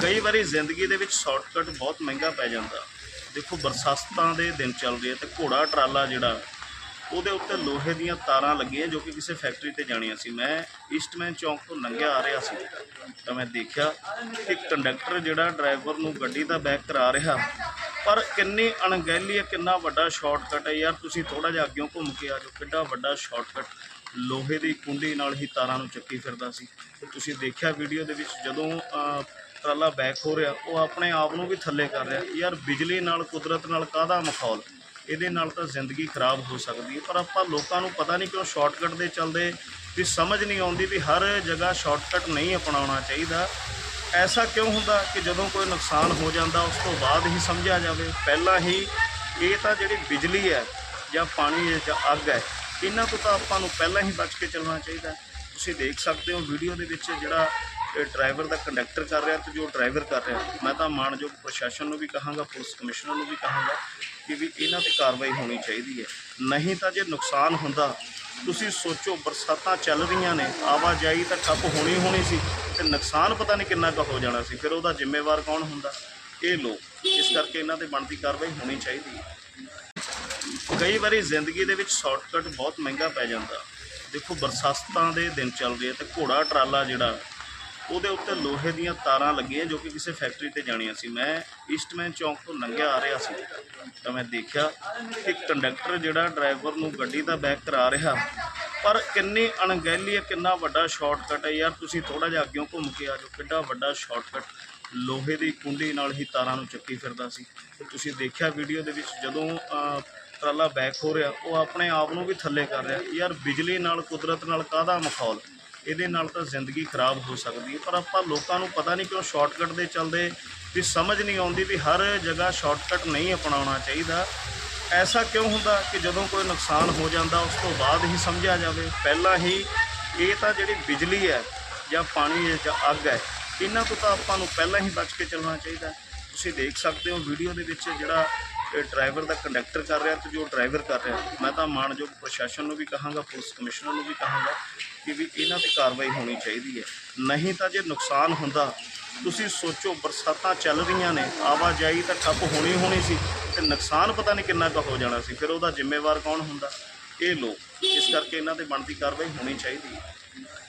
ਕਈ ਵਾਰੀ ਜ਼ਿੰਦਗੀ ਦੇ ਵਿੱਚ ਸ਼ਾਰਟਕਟ ਬਹੁਤ ਮਹਿੰਗਾ ਪੈ ਜਾਂਦਾ। ਦੇਖੋ ਬਰਸਾਤਾਂ ਦੇ ਦਿਨ ਚੱਲ ਰਹੇ ਆ ਤੇ ਘੋੜਾ ਟਰਾਲਾ ਜਿਹੜਾ, ਉਹਦੇ ਉੱਤੇ ਲੋਹੇ ਦੀਆਂ ਤਾਰਾਂ ਲੱਗੀਆਂ ਜੋ ਕਿ ਕਿਸੇ ਫੈਕਟਰੀ ਤੇ ਜਾਣੀਆਂ ਸੀ। ਮੈਂ ਈਸਟਮੈਨ ਚੌਂਕ ਤੋਂ ਲੰਘਿਆ ਆ ਰਿਹਾ ਸੀ, ਤਾਂ ਮੈਂ ਦੇਖਿਆ ਕਿ ਕੰਡਕਟਰ ਜਿਹੜਾ ਡਰਾਈਵਰ ਨੂੰ ਗੱਡੀ ਦਾ ਬੈਕ ਕਰਾ ਰਿਹਾ। ਪਰ ਕਿੰਨੀ ਅਣਗਹਿਲੀ ਹੈ, ਕਿੰਨਾ ਵੱਡਾ ਸ਼ਾਰਟਕਟ ਹੈ। ਯਾਰ ਤੁਸੀਂ ਥੋੜਾ ਜਿਹਾ ਅੱਗੇ ਘੁੰਮ ਕੇ ਆ ਜਾਓ, ਕਿੱਡਾ ਵੱਡਾ ਸ਼ਾਰਟਕਟ। ਲੋਹੇ ਦੀ ਕੁੰਡੀ ਨਾਲ ਹੀ ਤਾਰਾਂ ਨੂੰ ਚੱਕੀ ਫਿਰਦਾ ਸੀ। ਤੁਸੀਂ ਦੇਖਿਆ ਵੀਡੀਓ ਦੇ ਵਿੱਚ ਜਦੋਂ ਟਰਾਲਾ ਬੈਕ ਹੋ ਰਿਹਾ, ਉਹ ਆਪਣੇ ਆਪ ਨੂੰ ਵੀ ਥੱਲੇ ਕਰ ਰਿਹਾ। ਯਾਰ ਬਿਜਲੀ ਨਾਲ, ਕੁਦਰਤ ਨਾਲ ਕਾਹਦਾ ਮਖੌਲ? ਇਹਦੇ ਨਾਲ ਤਾਂ ਜ਼ਿੰਦਗੀ ਖਰਾਬ ਹੋ ਸਕਦੀ ਹੈ। ਪਰ ਆਪਾਂ ਲੋਕਾਂ ਨੂੰ ਪਤਾ ਨਹੀਂ ਕਿਉਂ ਸ਼ਾਰਟਕਟ ਦੇ ਚੱਲਦੇ ਵੀ ਸਮਝ ਨਹੀਂ ਆਉਂਦੀ ਵੀ ਹਰ ਜਗ੍ਹਾ ਸ਼ਾਰਟਕਟ ਨਹੀਂ ਅਪਣਾਉਣਾ ਚਾਹੀਦਾ। ਐਸਾ ਕਿਉਂ ਹੁੰਦਾ ਕਿ ਜਦੋਂ ਕੋਈ ਨੁਕਸਾਨ ਹੋ ਜਾਂਦਾ, ਉਸ ਤੋਂ ਬਾਅਦ ਹੀ ਸਮਝਿਆ ਜਾਵੇ? ਪਹਿਲਾਂ ਹੀ ਇਹ ਤਾਂ ਜਿਹੜੀ ਬਿਜਲੀ ਹੈ ਜਾਂ ਪਾਣੀ ਹੈ ਜਾਂ ਅੱਗ ਹੈ ਇਹਨਾਂ ਤੋਂ ਤਾਂ ਆਪਾਂ ਨੂੰ ਪਹਿਲਾਂ ਹੀ ਬਚ ਕੇ ਚੱਲਣਾ ਚਾਹੀਦਾ ਤੁਸੀਂ ਦੇਖ ਸਕਦੇ ਹੋ ਵੀਡੀਓ ਦੇ ਵਿੱਚ ਜਿਹੜਾ ਡਰਾਈਵਰ ਦਾ ਕੰਡਕਟਰ ਕਰ ਰਿਹਾ ਤੇ ਜੋ ਡਰਾਈਵਰ ਕਰ ਰਿਹਾ। ਮੈਂ ਤਾਂ ਮਾਣਯੋਗ ਪ੍ਰਸ਼ਾਸਨ ਨੂੰ ਵੀ ਕਹਾਂਗਾ, ਪੁਲਿਸ ਕਮਿਸ਼ਨਰ ਨੂੰ ਵੀ ਕਹਾਂਗਾ ਕਿ ਵੀ ਇਹਨਾਂ ਤੇ ਕਾਰਵਾਈ ਹੋਣੀ ਚਾਹੀਦੀ ਹੈ। ਨਹੀਂ ਤਾਂ ਜੇ ਨੁਕਸਾਨ ਹੁੰਦਾ, ਤੁਸੀਂ ਸੋਚੋ ਬਰਸਾਤਾਂ ਚੱਲ ਰਹੀਆਂ ਨੇ, ਆਵਾਜਾਈ ਤਾਂ ਠੱਪ ਹੋਣੀ ਹੋਣੀ ਸੀ ਤੇ ਨੁਕਸਾਨ ਪਤਾ ਨਹੀਂ ਕਿੰਨਾ ਕੁ ਹੋ ਜਾਣਾ ਸੀ। ਫਿਰ ਉਹਦਾ ਜ਼ਿੰਮੇਵਾਰ ਕੌਣ ਹੁੰਦਾ? ਇਹ ਲੋਕ। ਇਸ ਕਰਕੇ ਇਹਨਾਂ ਤੇ ਬਣਦੀ ਕਾਰਵਾਈ ਹੋਣੀ ਚਾਹੀਦੀ ਹੈ। ਕਈ ਵਾਰੀ ਜ਼ਿੰਦਗੀ ਦੇ ਵਿੱਚ ਸ਼ਾਰਟਕਟ ਬਹੁਤ ਮਹਿੰਗਾ ਪੈ ਜਾਂਦਾ। ਦੇਖੋ ਬਰਸਾਤਾਂ ਦੇ ਦਿਨ ਚੱਲ ਰਹੇ ਆ ਤੇ ਘੋੜਾ ਟਰਾਲਾ ਜਿਹੜਾ, ਉਹਦੇ ਉੱਤੇ ਲੋਹੇ ਦੀਆਂ ਤਾਰਾਂ ਲੱਗੀਆਂ ਜੋ ਕਿ ਕਿਸੇ ਫੈਕਟਰੀ ਤੇ ਜਾਣੀਆਂ ਸੀ। ਮੈਂ ਈਸਟਮੈਨ ਚੌਂਕ ਤੋਂ ਲੰਘਿਆ ਆ ਰਿਹਾ ਸੀ ਤਾਂ ਮੈਂ ਦੇਖਿਆ ਕਿ ਕੰਡਕਟਰ ਜਿਹੜਾ ਡਰਾਈਵਰ ਨੂੰ ਗੱਡੀ ਦਾ ਬੈਕ ਕਰਾ ਰਿਹਾ। ਪਰ ਕਿੰਨੀ ਅਣਗਹਿਲੀ ਹੈ, ਕਿੰਨਾ ਵੱਡਾ ਸ਼ਾਰਟਕਟ ਹੈ ਯਾਰ, ਤੁਸੀਂ ਥੋੜਾ ਜਿਹਾ ਅੱਗੇ ਘੁੰਮ ਕੇ ਆ ਜਾਓ। ਕਿੱਡਾ ਵੱਡਾ ਸ਼ਾਰਟਕਟ ਲੋਹੇ ਦੀ ਕੁੰਡੀ ਨਾਲ ਹੀ ਤਾਰਾਂ ਨੂੰ ਚੱਕੀ ਫਿਰਦਾ ਸੀ। ਤੇ ਤੁਸੀਂ ਦੇਖਿਆ ਵੀਡੀਓ ਦੇ ਵਿੱਚ ਜਦੋਂ ਟਰਾਲਾ ਬੈਕ ਹੋ ਰਿਹਾ, ਉਹ ਆਪਣੇ ਆਪ ਨੂੰ ਵੀ ਥੱਲੇ ਕਰ ਰਿਹਾ। ਯਾਰ ਬਿਜਲੀ ਨਾਲ, ਕੁਦਰਤ ਨਾਲ ਕਾਹਦਾ ਮਖੌਲ? ਇਹਦੇ ਨਾਲ ਤਾਂ ਜ਼ਿੰਦਗੀ ਖਰਾਬ ਹੋ ਸਕਦੀ ਹੈ, ਪਰ ਆਪਾਂ ਲੋਕਾਂ ਨੂੰ ਪਤਾ ਨਹੀਂ ਕਿਉਂ ਸ਼ਾਰਟਕਟ ਦੇ ਚੱਲਦੇ ਵੀ ਸਮਝ ਨਹੀਂ ਆਉਂਦੀ ਵੀ ਹਰ ਜਗ੍ਹਾ ਸ਼ਾਰਟਕਟ ਨਹੀਂ ਅਪਣਾਉਣਾ ਚਾਹੀਦਾ। ਐਸਾ ਕਿਉਂ ਹੁੰਦਾ ਕਿ ਜਦੋਂ ਕੋਈ ਨੁਕਸਾਨ ਹੋ ਜਾਂਦਾ, ਉਸ ਤੋਂ ਬਾਅਦ ਹੀ ਸਮਝਿਆ ਜਾਵੇ? ਪਹਿਲਾਂ ਹੀ ਇਹ ਤਾਂ ਜਿਹੜੀ ਬਿਜਲੀ ਹੈ ਜਾਂ ਪਾਣੀ ਹੈ ਜਾਂ ਅੱਗ ਹੈ, ਇਹਨਾਂ ਤੋਂ ਤਾਂ ਆਪਾਂ ਨੂੰ ਪਹਿਲਾਂ ਹੀ ਬਚ ਕੇ ਚੱਲਣਾ ਚਾਹੀਦਾ। ਤੁਸੀਂ ਦੇਖ ਸਕਦੇ ਹੋ ਵੀਡੀਓ ਦੇ ਵਿੱਚ ਜਿਹੜਾ ਡਰਾਈਵਰ ਦਾ ਕੰਡਕਟਰ ਕਰ ਰਿਹਾ ਤੇ ਜੋ ਡਰਾਈਵਰ ਕਰ ਰਿਹਾ, ਮੈਂ ਤਾਂ ਮਾਣਯੋਗ ਪ੍ਰਸ਼ਾਸਨ ਨੂੰ ਵੀ ਕਹਾਂਗਾ, ਪੁਲਿਸ ਕਮਿਸ਼ਨਰ ਨੂੰ ਵੀ ਕਹਾਂਗਾ ਕਿ ਵੀ ਇਹਨਾਂ ਤੇ ਕਾਰਵਾਈ ਹੋਣੀ ਚਾਹੀਦੀ ਹੈ। ਨਹੀਂ ਤਾਂ ਜੇ ਨੁਕਸਾਨ ਹੁੰਦਾ, ਤੁਸੀਂ ਸੋਚੋ ਬਰਸਾਤਾਂ ਚੱਲ ਰਹੀਆਂ ਨੇ, ਆਵਾਜਾਈ ਤਾਂ ਠੱਪ ਹੋਣੀ ਹੋਣੀ ਸੀ ਤੇ ਨੁਕਸਾਨ ਪਤਾ ਨਹੀਂ ਕਿੰਨਾ ਕੁ ਹੋ ਜਾਣਾ ਸੀ, ਫਿਰ ਉਹਦਾ ਜ਼ਿੰਮੇਵਾਰ ਕੌਣ ਹੁੰਦਾ? ਇਹ ਲੋਕ, ਇਸ ਕਰਕੇ ਇਹਨਾਂ ਤੇ ਬਣਦੀ ਕਾਰਵਾਈ ਹੋਣੀ ਚਾਹੀਦੀ ਹੈ।